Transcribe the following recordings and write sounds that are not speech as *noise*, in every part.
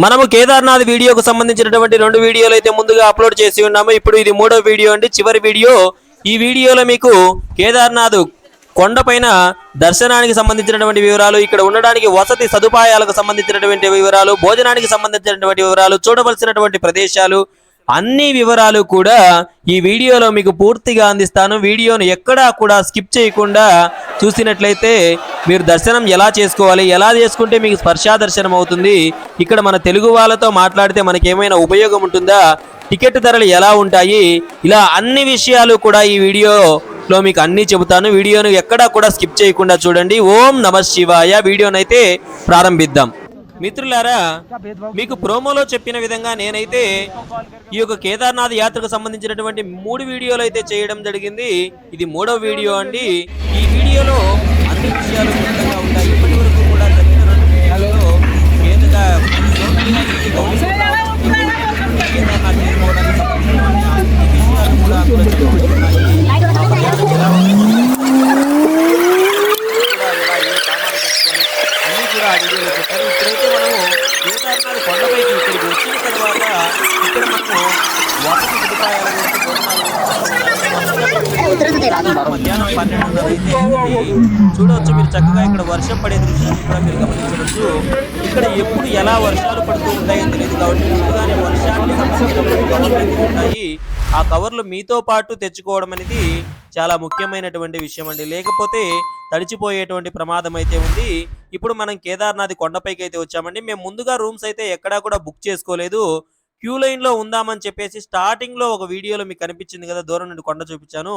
మనము కేదార్నాథ్ వీడియోకు సంబంధించినటువంటి రెండు వీడియోలు అయితే ముందుగా అప్లోడ్ చేసి ఉన్నాము. ఇప్పుడు ఇది మూడో వీడియో అండి. చివరి వీడియో. ఈ వీడియోలో మీకు కేదార్నాథ్ కొండపైన దర్శనానికి సంబంధించినటువంటి వివరాలు ఇక్కడ ఉండడానికి వసతి సదుపాయాలకు సంబంధించినటువంటి వివరాలు భోజనానికి సంబంధించినటువంటి వివరాలు చూడవలసినటువంటి ప్రదేశాలు అన్ని వివరాలు కూడా ఈ వీడియోలో మీకు పూర్తిగా అందిస్తాను. వీడియోను ఎక్కడా కూడా స్కిప్ చేయకుండా చూసినట్లయితే మీరు దర్శనం ఎలా చేసుకోవాలి? ఎలా చేసుకుంటే మీకు స్పర్శా దర్శనం అవుతుంది? ఇక్కడ మన తెలుగు వాళ్ళతో మాట్లాడితే మనకి ఏమైనా ఉపయోగం ఉంటుందా? టికెట్ ధరలు ఎలా ఉంటాయి? ఇలా అన్ని విషయాలు కూడా ఈ వీడియోలో మీకు అన్ని చెబుతాను. వీడియోను ఎక్కడా కూడా స్కిప్ చేయకుండా చూడండి. ఓం నమ శివాయ. వీడియోనైతే ప్రారంభిద్దాం. మిత్రులారా మీకు ప్రోమోలో చెప్పిన విధంగా నేనైతే ఈ యొక్క కేదార్నాథ్ యాత్రకు సంబంధించినటువంటి మూడు వీడియోలు అయితే చేయడం జరిగింది. ఇది మూడో వీడియో అండి. ఈ వీడియోలో 道歩き。వర్షాలు పడుతూ ఉంటాయో తెలియదు కాబట్టి ముందుగానే వర్షానికి సంబంధించినటువంటి కవర్లు ఉన్నాయి ఉంటాయి. ఆ కవర్లు మీతో పాటు తెచ్చుకోవడం అనేది చాలా ముఖ్యమైనటువంటి విషయం అండి. లేకపోతే తడిచిపోయేటువంటి ప్రమాదం అయితే ఉంది. ఇప్పుడు మనం కేదార్నాథ్ కొండపైకి అయితే వచ్చామండి. మేము ముందుగా రూమ్స్ అయితే ఎక్కడా కూడా బుక్ చేసుకోలేదు. క్యూ లైన్లో ఉందామని చెప్పేసి స్టార్టింగ్లో ఒక వీడియోలో మీకు కనిపించింది కదా దూరం నుండి కొండ చూపించాను.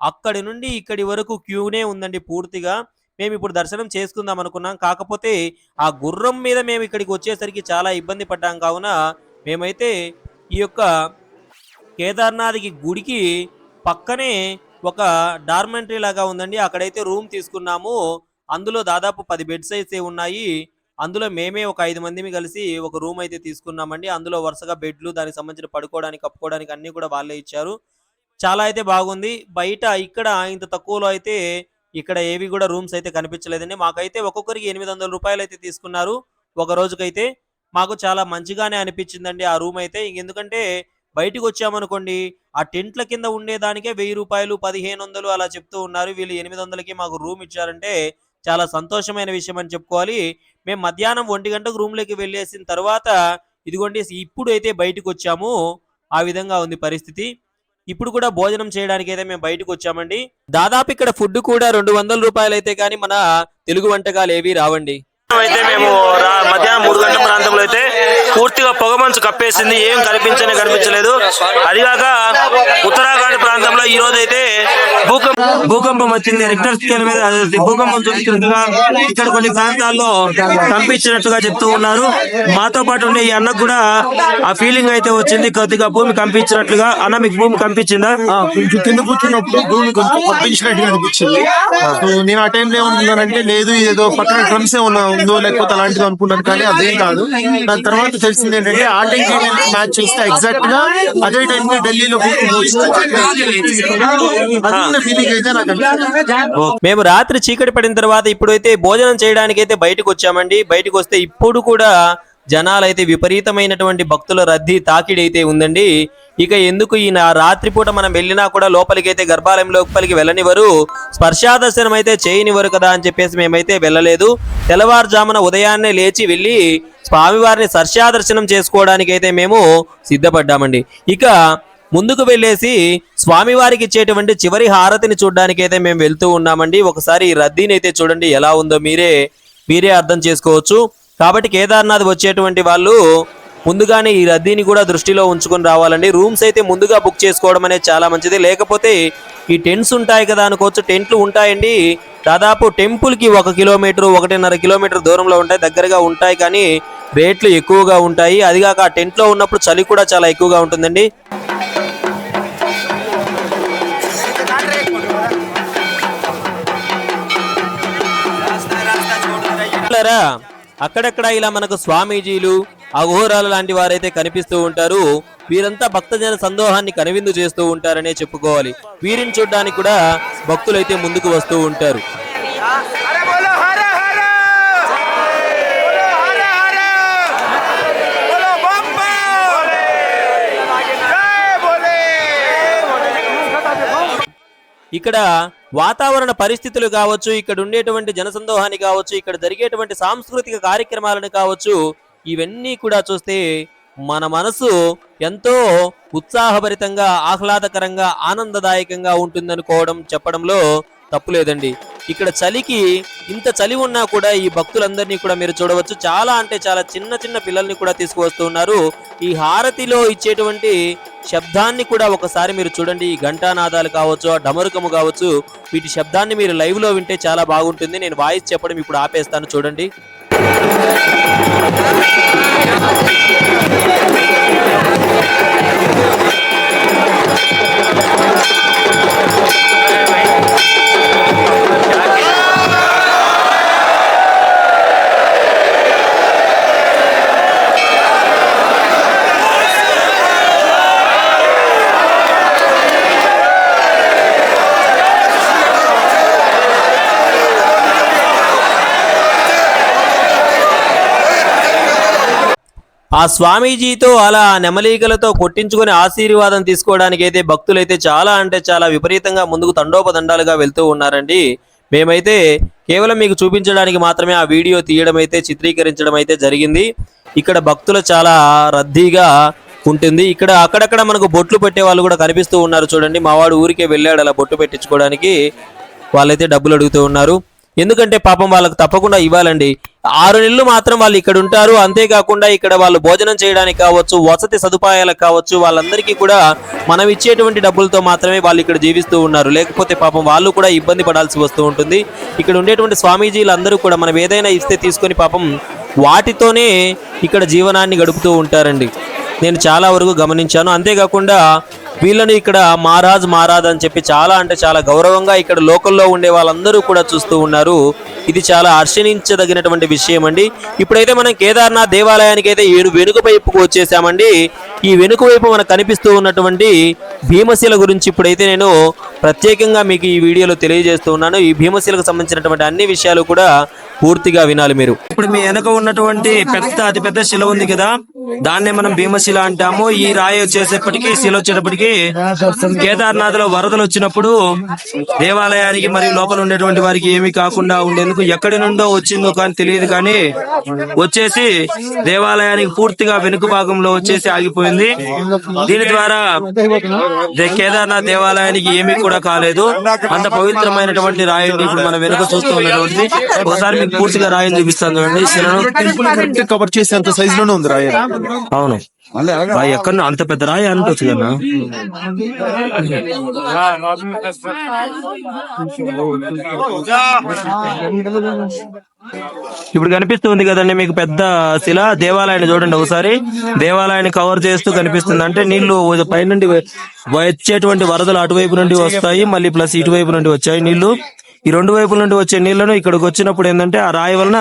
అక్కడి నుండి ఇక్కడి వరకు క్యూనే ఉందండి పూర్తిగా. మేము ఇప్పుడు దర్శనం చేసుకుందాం అనుకున్నాం. కాకపోతే ఆ గుర్రం మీద మేము ఇక్కడికి వచ్చేసరికి చాలా ఇబ్బంది పడ్డాం. కావున మేమైతే ఈ యొక్క కేదార్నాథ్కి గుడికి పక్కనే ఒక డార్మెంటరీ లాగా ఉందండి. అక్కడైతే రూమ్ తీసుకున్నాము. అందులో దాదాపు పది బెడ్స్ అయితే ఉన్నాయి. అందులో మేమే ఒక ఐదు మందిమి కలిసి ఒక రూమ్ అయితే తీసుకున్నామండి. అందులో వరుసగా బెడ్లు దానికి సంబంధించిన పడుకోవడానికి కప్పుకోవడానికి అన్ని కూడా వాళ్ళే ఇచ్చారు. చాలా అయితే బాగుంది. బయట ఇక్కడ ఇంత తక్కువలో అయితే ఇక్కడ ఏవి కూడా రూమ్స్ అయితే కనిపించలేదండి. మాకైతే ఒక్కొక్కరికి ఎనిమిది వందల రూపాయలు అయితే తీసుకున్నారు. ఒక రోజుకైతే మాకు చాలా మంచిగానే అనిపించిందండి ఆ రూమ్ అయితే. ఎందుకంటే బయటకు వచ్చామనుకోండి ఆ టెంట్ల కింద ఉండేదానికే వెయ్యి రూపాయలు పదిహేను వందలు అలా చెప్తూ ఉన్నారు. వీళ్ళు ఎనిమిది వందలకి మాకు రూమ్ ఇచ్చారంటే చాలా సంతోషమైన విషయం అని చెప్పుకోవాలి. మేము మధ్యాహ్నం ఒంటి గంటకు రూమ్లోకి వెళ్ళేసిన తర్వాత ఇదిగోండి ఇప్పుడు అయితే బయటకు వచ్చాము ఆ విధంగా ఉంది పరిస్థితి. ఇప్పుడు కూడా భోజనం చేయడానికి అయితే మేము బయటకు వచ్చామండి. దాదాపు ఇక్కడ ఫుడ్ కూడా రెండు వందల రూపాయలు అయితే కానీ మన తెలుగు వంటకాలు ఏవి రావండి. అయితే మేము మధ్యాహ్నం మూడు గంటల ప్రాంతంలో అయితే పూర్తిగా పొగమంచు కప్పేసింది. ఏం కనిపించనే కనిపించలేదు. అదిగాక ఉత్తరాఖండ్ ప్రాంతంలో ఈ రోజు అయితే భూకంపం భూకంపం వచ్చింది. రిక్టర్ స్కేల్ మీద భూకంపం చూపించినట్టుగా ఇక్కడ కొన్ని ప్రాంతాల్లో కంపించినట్టుగా చెప్తూ ఉన్నారు. మాతో పాటు ఉండే ఈ అన్నకు కూడా ఆ ఫీలింగ్ అయితే వచ్చింది. కొద్దిగా భూమి కంపించినట్లుగా అన్న మీకు భూమి కంపించిందా? కొంచెం కింద కూర్చున్నప్పుడు భూమి కొంచెం కంపించినట్టుగా అనిపించింది. నేను ఆ టైంలో ఏమనుకున్నానంటే లేదు ఏదో పక్కన డ్రమ్స్ ఏమన్నా ఉందో లేకపోతే అలాంటిది అనుకున్నాను కానీ అదేం కాదు. దాని తర్వాత తెలిసింది ఏంటంటే ఆ టైంకి మ్యాచ్ చేస్తే ఎగ్జాక్ట్గా అదే ఢిల్లీలో అయితే నాకు అనిపించింది. మేము రాత్రి చీకటి పడిన తర్వాత ఇప్పుడైతే భోజనం చేయడానికి అయితే బయటకు వచ్చామండి బయటకు వస్తే ఇప్పుడు కూడా జనాలైతే విపరీతమైనటువంటి భక్తుల రద్దీ తాకిడి అయితే ఉందండి ఇక ఎందుకు ఈ నా రాత్రిపూట మనం వెళ్ళినా కూడా లోపలికి అయితే గర్భాలయం లోపలికి వెళ్ళనివ్వరు స్పర్శాదర్శనం అయితే చేయనివ్వరు కదా అని చెప్పేసి మేమైతే వెళ్ళలేదు తెల్లవారుజామున ఉదయాన్నే లేచి వెళ్ళి స్వామివారిని సర్షాదర్శనం చేసుకోవడానికి అయితే మేము సిద్ధపడ్డామండి. ఇక ముందుకు వెళ్ళేసి స్వామివారికి ఇచ్చేటువంటి చివరి హారతిని చూడడానికి అయితే మేము వెళ్తూ ఉన్నామండి. ఒకసారి ఈ రద్దీని అయితే చూడండి ఎలా ఉందో మీరే మీరే అర్థం చేసుకోవచ్చు. కాబట్టి కేదార్నాథ్ వచ్చేటువంటి వాళ్ళు ముందుగానే ఈ రద్దీని కూడా దృష్టిలో ఉంచుకొని రావాలండి. రూమ్స్ అయితే ముందుగా బుక్ చేసుకోవడం అనేది చాలా మంచిది. లేకపోతే ఈ టెంట్స్ ఉంటాయి కదా అనుకోవచ్చు. టెంట్లు ఉంటాయండి. దాదాపు టెంపుల్కి ఒక కిలోమీటర్ ఒకటిన్నర కిలోమీటర్ దూరంలో ఉంటాయి. దగ్గరగా ఉంటాయి కానీ రేట్లు ఎక్కువగా ఉంటాయి. అదిగాక ఆ టెంట్లో ఉన్నప్పుడు చలి కూడా చాలా ఎక్కువగా ఉంటుందండి. మిత్రులారా, అక్కడక్కడ ఇలా మనకు స్వామీజీలు అఘోరాలు లాంటి వారైతే కనిపిస్తూ ఉంటారు. వీరంతా భక్తజన సందోహాన్ని కనువిందు చేస్తూ ఉంటారనే చెప్పుకోవాలి. వీరిని చూడడానికి కూడా భక్తులైతే ముందుకు వస్తూ ఉంటారు. ఇక్కడ వాతావరణ పరిస్థితులు కావచ్చు ఇక్కడ ఉండేటువంటి జనసందోహాన్ని కావచ్చు ఇక్కడ జరిగేటువంటి సాంస్కృతిక కార్యక్రమాలను కావచ్చు ఇవన్నీ కూడా చూస్తే మన మనసు ఎంతో ఉత్సాహభరితంగా ఆహ్లాదకరంగా ఆనందదాయకంగా ఉంటుందనుకోవడం చెప్పడంలో తప్పులేదండి. ఇక్కడ చలికి ఇంత చలి ఉన్నా కూడా ఈ భక్తులందరినీ కూడా మీరు చూడవచ్చు. చాలా అంటే చాలా చిన్న చిన్న పిల్లల్ని కూడా తీసుకువస్తూ ఉన్నారు. ఈ హారతిలో ఇచ్చేటువంటి శబ్దాన్ని కూడా ఒకసారి మీరు చూడండి. ఈ ఘంటానాదాలు కావచ్చు ఆ డమరుకము కావచ్చు వీటి శబ్దాన్ని మీరు లైవ్లో వింటే చాలా బాగుంటుంది. నేను వాయిస్ చెప్పడం ఇప్పుడు ఆపేస్తాను చూడండి. ఆ స్వామీజీతో అలా నెమలీకలతో కొట్టించుకొని ఆశీర్వాదం తీసుకోవడానికి అయితే భక్తులైతే చాలా అంటే చాలా విపరీతంగా ముందుకు తండోపదండాలుగా వెళ్తూ ఉన్నారండి. మేమైతే కేవలం మీకు చూపించడానికి మాత్రమే ఆ వీడియో తీయడం అయితే చిత్రీకరించడం అయితే జరిగింది. ఇక్కడ భక్తులు చాలా రద్దీగా ఉంటుంది. ఇక్కడ అక్కడక్కడ మనకు బొట్లు పెట్టే వాళ్ళు కూడా కనిపిస్తూ ఉన్నారు చూడండి. మావాడు ఊరికే వెళ్ళాడు అలా బొట్టు పెట్టించుకోవడానికి. వాళ్ళైతే డబ్బులు అడుగుతూ ఉన్నారు. ఎందుకంటే పాపం వాళ్ళకు తప్పకుండా ఇవ్వాలండి. ఆరు నెలలు మాత్రం వాళ్ళు ఇక్కడ ఉంటారు. అంతేకాకుండా ఇక్కడ వాళ్ళు భోజనం చేయడానికి కావచ్చు వసతి సదుపాయాలకు కావచ్చు వాళ్ళందరికీ కూడా మనం ఇచ్చేటువంటి డబ్బులతో మాత్రమే వాళ్ళు ఇక్కడ జీవిస్తూ ఉన్నారు. లేకపోతే పాపం వాళ్ళు కూడా ఇబ్బంది పడాల్సి వస్తూ ఉంటుంది. ఇక్కడ ఉండేటువంటి స్వామీజీలు అందరూ కూడా మనం ఏదైనా ఇస్తే తీసుకొని పాపం వాటితోనే ఇక్కడ జీవనాన్ని గడుపుతూ ఉంటారండి. నేను చాలా వరకు గమనించాను. అంతేకాకుండా వీళ్ళని ఇక్కడ మహారాజ్ మహారాజ్ అని చెప్పి చాలా అంటే చాలా గౌరవంగా ఇక్కడ లోకల్లో ఉండే వాళ్ళందరూ కూడా చూస్తూ ఉన్నారు. ఇది చాలా హర్షణించదగినటువంటి విషయం అండి ఇప్పుడైతే మనం కేదార్నాథ్ దేవాలయానికి అయితే ఏడు వెనుక వైపుకు వచ్చేసామండి. ఈ వెనుక వైపు మనకు కనిపిస్తూ ఉన్నటువంటి భీమశిల గురించి ఇప్పుడైతే నేను ప్రత్యేకంగా మీకు ఈ వీడియోలో తెలియజేస్తూ ఉన్నాను. ఈ భీమశీలకు సంబంధించినటువంటి అన్ని విషయాలు కూడా పూర్తిగా వినాలి మీరు. ఇప్పుడు మీ వెనక ఉన్నటువంటి పెద్ద అతి పెద్ద శిల ఉంది కదా దాన్నే మనం భీమశిల అంటాము. ఈ రాయి వచ్చేసేపటికి శిల వచ్చేటప్పటికి కేదార్నాథ్లో వరదలు వచ్చినప్పుడు దేవాలయానికి మరియు లోపల ఉండేటువంటి వారికి ఏమీ కాకుండా ఉండేందుకు ఎక్కడి నుండో వచ్చిందో కానీ తెలియదు కానీ వచ్చేసి దేవాలయానికి పూర్తిగా వెనుక భాగంలో వచ్చేసి ఆగిపోయింది. దీని ద్వారా దే- కేదార్నాథ్ దేవాలయానికి ఏమీ కూడా కాలేదు. అంత పవిత్రమైనటువంటి రాయిని ఇప్పుడు మనం వెనుక చూస్తూ ఉన్నటువంటిది ఒకసారి మీకు పూర్తిగా రాయిని చూపిస్తాను చూడండి. ఈ శిలను కవర్ చేసేంత సైజ్లోనే ఉంది రాయ. అవును. ఎక్కడ అంత పెద్ద రాయి అనుకోవచ్చు కదా. ఇప్పుడు కనిపిస్తుంది కదండి మీకు పెద్ద శిల దేవాలయాన్ని చూడండి ఒకసారి. దేవాలయాన్ని కవర్ చేస్తూ కనిపిస్తుంది. అంటే నీళ్ళు పైనుండి వచ్చేటువంటి వరదలు అటువైపు నుండి వస్తాయి మళ్ళీ ప్లస్ ఇటువైపు నుండి వచ్చాయి నీళ్ళు. ఈ రెండు వైపుల నుండి వచ్చే నీళ్ళను ఇక్కడికి వచ్చినప్పుడు ఏంటంటే ఆ రాయి వలన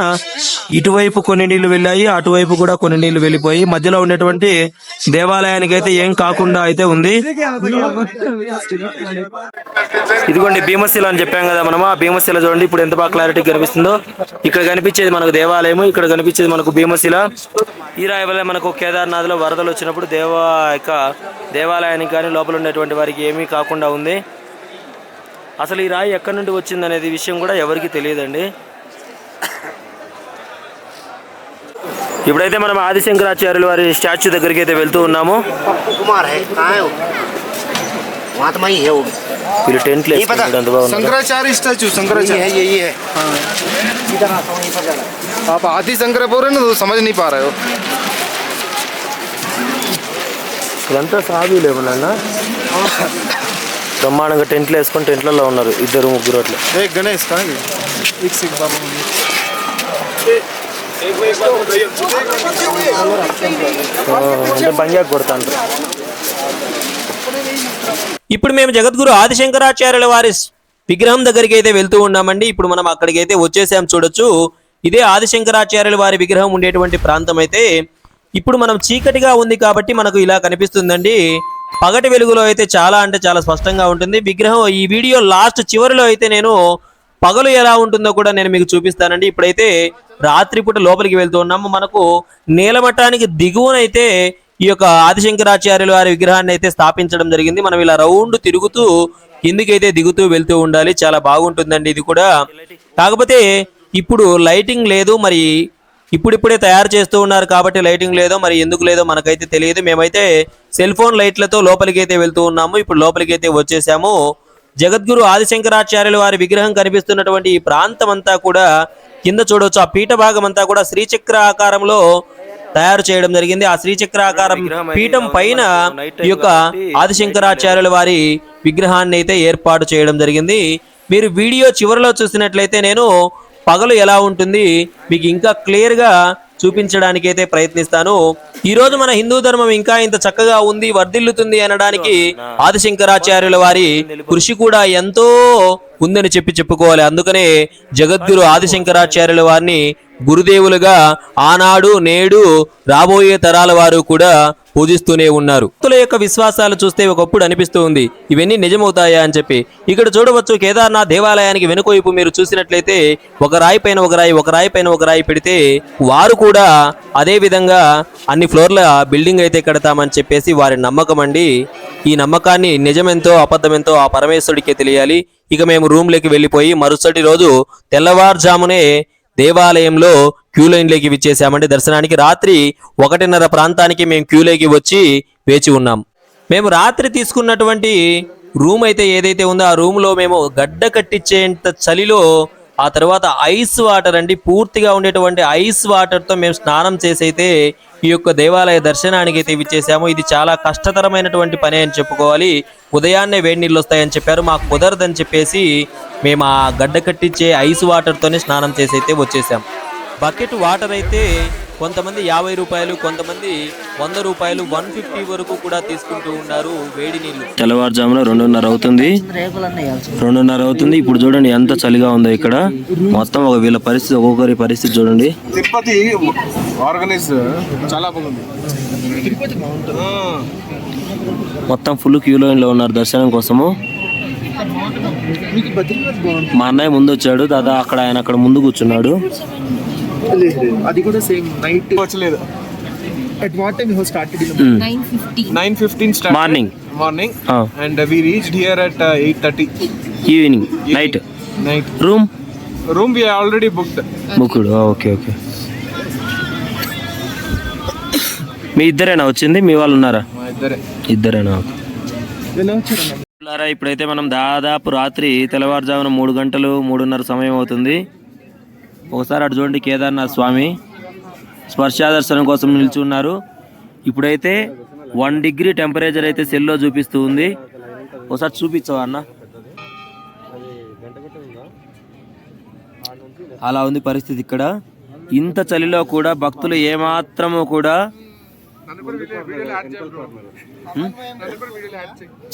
ఇటువైపు కొన్ని నీళ్ళు వెళ్ళాయి అటువైపు కూడా కొన్ని నీళ్ళు వెళ్ళిపోయి మధ్యలో ఉండేటువంటి దేవాలయానికి అయితే ఏం కాకుండా అయితే ఉంది. ఇదిగోండి భీమశిల అని చెప్పాం కదా మనము. ఆ భీమశిల చూడండి ఇప్పుడు ఎంత బాగా క్లారిటీ కనిపిస్తుందో. ఇక్కడ కనిపించేది మనకు దేవాలయం ఇక్కడ కనిపించేది మనకు భీమశిల. ఈ రాయి వల్ల మనకు కేదార్నాథ్లో వరదలు వచ్చినప్పుడు దేవా యొక్క దేవాలయానికి కానీ లోపల ఉండేటువంటి వారికి ఏమీ కాకుండా ఉంది. అసలు ఈ రాయి ఎక్కడి నుండి వచ్చింది అనేది విషయం కూడా ఎవరికి తెలియదండి ఇప్పుడైతే మనం ఆదిశంకరాచార్యుల వారి స్టాచ్యూ దగ్గరికి అయితే వెళ్తూ ఉన్నాము कुमार है कहाँ है वो वहाँ तो वही है वो వీళ్ళు టెంట్లు వేసుకుంటారు ఎంత బాగున్నారు शंकराचार्य स्टैचू यही शंकराचार्य है यही है आप आदि शंकर बोल रहे हैं ना तो समझ नहीं पा रहे हो ఇదంతా సాగులు ఏమన్నా బ్రహ్మాండంగా టెంట్లు వేసుకొని టెంట్లలో ఉన్నారు ఇద్దరు ముగ్గురు అట్లా. గణేష్ అంటే బంగ్యాకు కొడతా ఇప్పుడు మేము జగద్గురు ఆదిశంకరాచార్యుల వారి విగ్రహం దగ్గరికి అయితే వెళ్తూ ఉన్నామండి. ఇప్పుడు మనం అక్కడికి అయితే వచ్చేసాం చూడొచ్చు. ఇదే ఆదిశంకరాచార్యుల వారి విగ్రహం ఉండేటువంటి ప్రాంతం అయితే. ఇప్పుడు మనం చీకటిగా ఉంది కాబట్టి మనకు ఇలా కనిపిస్తుందండి. పగటి వెలుగులో అయితే చాలా అంటే చాలా స్పష్టంగా ఉంటుంది. విగ్రహం ఈ వీడియో లాస్ట్ చివరిలో అయితే నేను పగలు ఎలా ఉంటుందో కూడా నేను మీకు చూపిస్తానండి. ఇప్పుడైతే రాత్రిపూట లోపలికి వెళ్తూ ఉన్నాము మనకు నీలమట్టానికి దిగువనైతే ఈ యొక్క ఆదిశంకరాచార్యులు వారి విగ్రహాన్ని అయితే స్థాపించడం జరిగింది. మనం ఇలా రౌండ్ తిరుగుతూ కిందికైతే దిగుతూ వెళ్తూ ఉండాలి. చాలా బాగుంటుందండి ఇది కూడా. కాకపోతే ఇప్పుడు లైటింగ్ లేదు. మరి ఇప్పుడిప్పుడే తయారు చేస్తూ ఉన్నారు కాబట్టి లైటింగ్ లేదో మరి ఎందుకు లేదో మనకైతే తెలియదు. మేమైతే సెల్ ఫోన్ లైట్లతో లోపలికి అయితే వెళ్తూ ఉన్నాము. ఇప్పుడు లోపలికి అయితే వచ్చేసాము. జగద్గురు ఆదిశంకరాచార్యుల వారి విగ్రహం కనిపిస్తున్నటువంటి ఈ ప్రాంతం అంతా కూడా కింద చూడవచ్చు ఆ పీఠ భాగం అంతా కూడా శ్రీచక్ర ఆకారంలో తయారు చేయడం జరిగింది. ఆ శ్రీచక్ర ఆకారం పీఠం పైన ఈ యొక్క ఆదిశంకరాచార్యుల వారి విగ్రహాన్ని అయితే ఏర్పాటు చేయడం జరిగింది. మీరు వీడియో చివరిలో చూసినట్లయితే నేను పగలు ఎలా ఉంటుంది మీకు ఇంకా క్లియర్గా చూపించడానికైతే చూపించడానికి అయితే ప్రయత్నిస్తాను. ఈ రోజు మన హిందూ ధర్మం ఇంకా ఇంత చక్కగా ఉంది వర్ధిల్లుతుంది అనడానికి ఆదిశంకరాచార్యుల వారి కృషి కూడా ఎంతో ఉందని చెప్పి చెప్పుకోవాలి. అందుకనే జగద్గురు ఆదిశంకరాచార్యుల వారిని గురుదేవులుగా ఆనాడు నేడు రాబోయే తరాల వారు కూడా పూజిస్తూనే ఉన్నారు. భక్తుల యొక్క విశ్వాసాలు చూస్తే ఒకప్పుడు అనిపిస్తూ ఉంది ఇవన్నీ నిజమవుతాయా అని చెప్పి. ఇక్కడ చూడవచ్చు కేదార్నాథ్ దేవాలయానికి వెనుకవైపు మీరు చూసినట్లయితే ఒక రాయి పైన ఒక రాయి ఒక రాయి పైన ఒక రాయి పెడితే వారు కూడా అదే విధంగా అన్ని ఫ్లోర్ల బిల్డింగ్ అయితే కడతామని చెప్పేసి వారి నమ్మకం అండి. ఈ నమ్మకాన్ని నిజమెంతో అబద్ధమెంతో ఆ పరమేశ్వరుడికే తెలియాలి. ఇక మేము రూమ్లోకి వెళ్ళిపోయి మరుసటి రోజు తెల్లవారుజామునే దేవాలయంలో క్యూ లైన్లోకి విచ్చేసామండి దర్శనానికి రాత్రి ఒకటిన్నర ప్రాంతానికి మేము క్యూలోకి వచ్చి వేచి ఉన్నాం. మేము రాత్రి తీసుకున్నటువంటి రూమ్ అయితే ఏదైతే ఉందో ఆ రూమ్లో మేము గడ్డ కట్టించేంత చలిలో ఆ తర్వాత ఐస్ వాటర్ అండి పూర్తిగా ఉండేటువంటి ఐస్ వాటర్తో మేము స్నానం చేసైతే ఈ యొక్క దేవాలయ దర్శనానికి అయితే విచ్చేసాము. ఇది చాలా కష్టతరమైనటువంటి పని అని చెప్పుకోవాలి. ఉదయాన్నే వేడి నీళ్ళు వస్తాయని చెప్పారు. మాకు కుదరదని చెప్పేసి మేము ఆ గడ్డ కట్టించే ఐస్ వాటర్తోనే స్నానం చేసి అయితే వచ్చేసాం. బకెట్ వాటర్ అయితే కొంతమంది యాభై రూపాయలు కొంతమంది వంద రూపాయలు వన్ ఫిఫ్టీ వరకు కూడా తీసుకుంటూ ఉన్నారు వేడి నీళ్ళు తెల్లవారుజామున రెండున్నర అవుతుంది. రెండున్నర అవుతుంది. ఇప్పుడు చూడండి ఎంత చలిగా ఉందో ఇక్కడ. మొత్తం ఒక వీళ్ళ పరిస్థితి ఒక్కొక్కరి పరిస్థితి చూడండి. తిరుపతి ఆర్గనైజ్ చాలా బాగుంది. మొత్తం ఫుల్ క్యూ లైన్లో ఉన్నారు దర్శనం కోసము. మా అన్నయ్య ముందు వచ్చాడు. దాదా అక్కడ ఆయన అక్కడ ముందు కూర్చున్నాడు. అది కూడా same night. వచ్చలేదు. At what time you started nine fifteen. Start morning morning. And we reached here at eight thirty evening night night room room we already booked ముక్కుడు okay okay మీ ఇద్దరేనా? వచ్చింది? మీ వాళ్ళు ఉన్నారా? మా ఇద్దరే. ఇద్దరేనా? ఇప్పుడైతే మనం దాదాపు రాత్రి తెల్లవారుజామున మూడు గంటలు మూడున్నర సమయం అవుతుంది. ఒకసారి అటు చూడండి కేదార్నాథ్ స్వామి స్పర్శాదర్శనం కోసం నిలిచి ఉన్నారు ఇప్పుడైతే వన్ డిగ్రీ టెంపరేచర్ అయితే సెల్లో చూపిస్తూ ఉంది. ఒకసారి చూపించవా అన్న? అలా ఉంది పరిస్థితి ఇక్కడ. ఇంత చలిలో కూడా భక్తులు ఏమాత్రము కూడా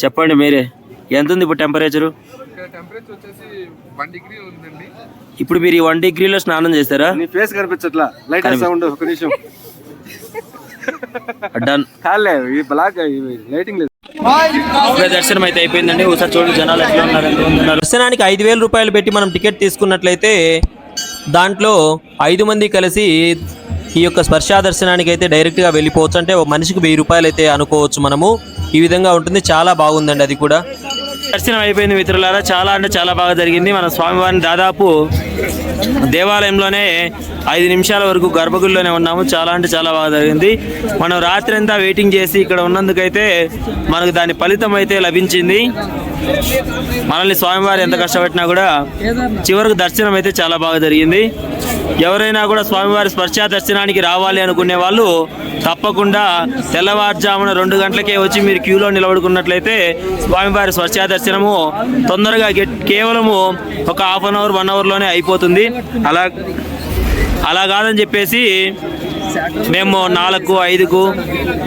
చెప్పండి మీరే. ఎంత ఉంది ఇప్పుడు టెంపరేచరు? టెంపరేచర్ వచ్చేసి వన్ డిగ్రీ ఉందండి. ఇప్పుడు మీరు ఈ వన్ డిగ్రీలో స్నానం చేస్తారా? నీ ఫేస్ కనిపించట్లా. లైట్ సౌండ్ ఒక నిమిషం. *laughs* డన్ కాలే ఈ బ్లాక్ లైటింగ్ లేదు. దర్శనం అయితే అయిపోయిందండి. ఒకసారి చూడండి జనాలు ఎట్లా ఉన్నారు దర్శనానికి ఐదు వేల రూపాయలు పెట్టి మనం టికెట్ తీసుకున్నట్లయితే దాంట్లో ఐదు మంది కలిసి ఈ యొక్క స్పర్శా దర్శనానికి అయితే డైరెక్ట్గా వెళ్ళిపోవచ్చు. అంటే ఒక మనిషికి వెయ్యి రూపాయలు అయితే అనుకోవచ్చు మనము. ఈ విధంగా ఉంటుంది. చాలా బాగుందండి అది కూడా. దర్శనం అయిపోయింది మిత్రులారా. చాలా అంటే చాలా బాగా జరిగింది. మన స్వామివారిని దాదాపు దేవాలయంలోనే ఐదు నిమిషాల వరకు గర్భగుడిలోనే ఉన్నాము. చాలా అంటే చాలా బాగా జరిగింది. మనం రాత్రి అంతా వెయిటింగ్ చేసి ఇక్కడ ఉన్నందుకైతే మనకు దాని ఫలితం అయితే లభించింది. మనల్ని స్వామివారు ఎంత కష్టపడినా కూడా చివరికి దర్శనం అయితే చాలా బాగా జరిగింది. ఎవరైనా కూడా స్వామివారి స్పర్శ దర్శనానికి రావాలి అనుకునే వాళ్ళు తప్పకుండా తెల్లవారుజామున రెండు గంటలకే వచ్చి మీరు క్యూలో నిలబడుకున్నట్లయితే స్వామివారి స్పర్శ దర్శనము తొందరగా గెట్- కేవలము ఒక హాఫ్ అన్ అవర్ వన్ అవర్లోనే అయిపోతుంది. అలా అలా కాదని చెప్పేసి మేము నాలుగు ఐదుకు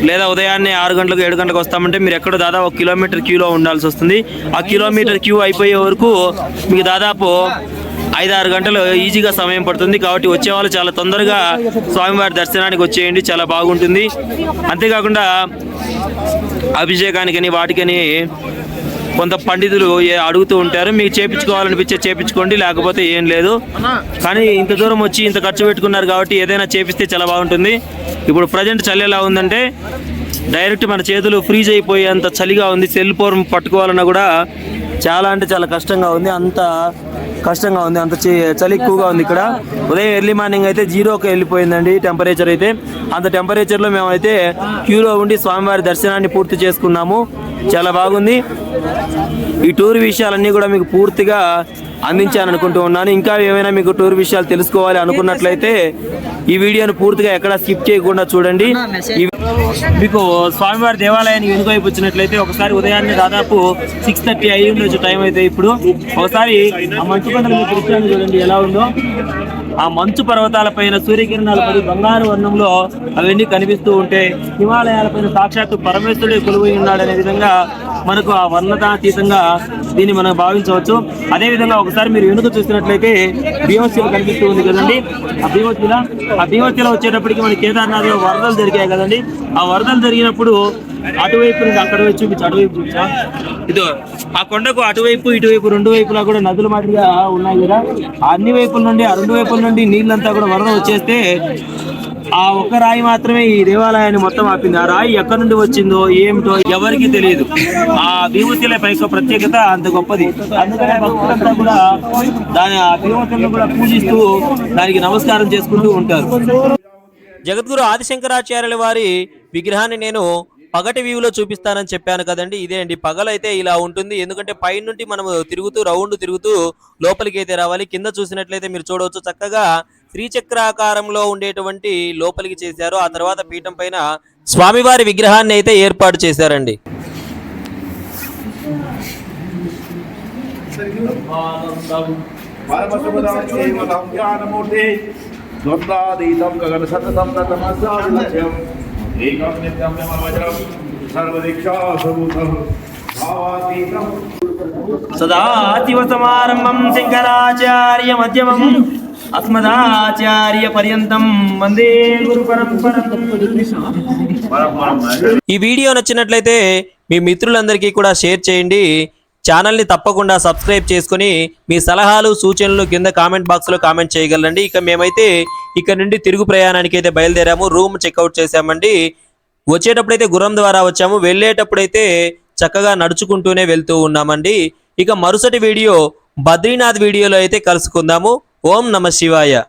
లేదా ఉదయాన్నే ఆరు గంటలకు ఏడు గంటలకు వస్తామంటే మీరు ఎక్కడో దాదాపు ఒక కిలోమీటర్ క్యూలో ఉండాల్సి వస్తుంది. ఆ కిలోమీటర్ క్యూ అయిపోయే వరకు మీకు దాదాపు ఐదు ఆరు గంటలు ఈజీగా సమయం పడుతుంది కాబట్టి వచ్చేవాళ్ళు చాలా తొందరగా స్వామివారి దర్శనానికి వచ్చేయండి చాలా బాగుంటుంది. అంతేకాకుండా అభిషేకానికని వాటికని కొంత పండితులు అడుగుతూ ఉంటారు. మీకు చేపించుకోవాలనిపించే చేపించుకోండి లేకపోతే ఏం లేదు. కానీ ఇంత దూరం వచ్చి ఇంత ఖర్చు పెట్టుకున్నారు కాబట్టి ఏదైనా చేపిస్తే చాలా బాగుంటుంది. ఇప్పుడు ప్రజెంట్ చలి ఎలా ఉందంటే డైరెక్ట్ మన చేతులు ఫ్రీజ్ అయిపోయేంత చలిగా ఉంది. సెల్ ఫోన్ పట్టుకోవాలన్నా కూడా చాలా అంటే చాలా కష్టంగా ఉంది. అంత కష్టంగా ఉంది. అంత చలి ఎక్కువగా ఉంది ఇక్కడ. ఉదయం ఎర్లీ మార్నింగ్ అయితే జీరోకి వెళ్ళిపోయిందండి టెంపరేచర్ అయితే. అంత టెంపరేచర్లో మేమైతే క్యూలో ఉండి స్వామివారి దర్శనాన్ని పూర్తి చేసుకున్నాము. చాలా బాగుంది. ఈ టూర్ విషయాలన్నీ కూడా మీకు పూర్తిగా అందించాను అనుకుంటూ ఉన్నాను. ఇంకా ఏమైనా మీకు టూర్ విషయాలు తెలుసుకోవాలి అనుకున్నట్లయితే ఈ వీడియోను పూర్తిగా ఎక్కడ స్కిప్ చేయకుండా చూడండి. మీకు స్వామివారి దేవాలయానికి వెనుక వైపు వచ్చినట్లయితే ఒకసారి ఉదయాన్నే దాదాపు సిక్స్ థర్టీ అయ్యి ఉండొచ్చు టైం అయితే ఇప్పుడు. ఒకసారి ఆ మంచు కొండల దృశ్యాన్ని చూడండి ఎలా ఉందో. ఆ మంచు పర్వతాల పైన సూర్యకిరణాలు పడి బంగారు వర్ణంలో అవన్నీ కనిపిస్తూ ఉంటే హిమాలయాల పైన సాక్షాత్తు పరమేశ్వరుడే కొలువై ఉన్నాడనే విధంగా మనకు ఆ వర్ణతాతీతంగా దీన్ని మనం భావించవచ్చు. అదే విధంగా ఒకసారి మీరు వెనుక చూసినట్లయితే భీమశిల కనిపిస్తూ ఉంది కదండి. ఆ భీమశిల ఆ భీమశిల వచ్చేటప్పటికి మన కేదార్నాథ్లో వరదలు జరిగాయి కదండి. ఆ వరదలు జరిగినప్పుడు అటువైపు నుంచి అక్కడ వైపు చూపించు అటువైపు చూపించా. ఇదో ఆ కొండకు అటువైపు ఇటువైపు రెండు వైపులా కూడా నదుల మాదిరిగా ఉన్నాయి కదా. ఆ అన్ని వైపుల నుండి ఆ రెండు వైపుల నుండి నీళ్ళంతా కూడా వరద వచ్చేస్తే ఆ ఒక్క రాయి మాత్రమే ఈ దేవాలయాన్ని మొత్తం ఆపింది. ఆ రాయి ఎక్కడి నుండి వచ్చిందో ఏమిటో ఎవరికి తెలియదు. ఆ భీమశిల పైక ప్రత్యేకత అంత గొప్పది. అందుకనే భక్తులంతా కూడా దాని ఆ భీమశిలను కూడా పూజిస్తూ దానికి నమస్కారం చేసుకుంటూ ఉంటారు. జగద్గురు ఆదిశంకరాచార్యుల వారి విగ్రహాన్ని నేను పగటి వ్యూలో చూపిస్తానని చెప్పాను కదండి. ఇదే అండి. పగలైతే ఇలా ఉంటుంది. ఎందుకంటే పై నుండి మనము తిరుగుతూ రౌండ్ తిరుగుతూ లోపలికి అయితే రావాలి. కింద చూసినట్లయితే మీరు చూడవచ్చు. చక్కగా త్రిచక్రాకారంలో ఉండేటువంటి లోపలికి చేశారు. ఆ తర్వాత పీఠం పైన స్వామివారి విగ్రహాన్ని అయితే ఏర్పాటు చేశారండి. పరమశుభదాం సమారంభం శంకరాచార్య మధ్యమం. అస్మదాచార్య పర్యంతం వందే గురు ఈ వీడియో నచ్చినట్లయితే మీ మిత్రులందరికీ కూడా షేర్ చేయండి. ఛానల్ని తప్పకుండా సబ్స్క్రైబ్ చేసుకొని మీ సలహాలు సూచనలు కింద కామెంట్ బాక్స్లో కామెంట్ చేయగలరండి. ఇక మేమైతే ఇక్కడ నుండి తిరుగు ప్రయాణానికి అయితే బయలుదేరాము. రూమ్ చెక్అవుట్ చేసామండి వచ్చేటప్పుడైతే గుర్రం ద్వారా వచ్చాము. వెళ్ళేటప్పుడైతే చక్కగా నడుచుకుంటూనే వెళ్తూ ఉన్నామండి. ఇక మరుసటి వీడియో బద్రీనాథ్ వీడియోలో అయితే కలుసుకుందాము. ఓం నమ శివాయ.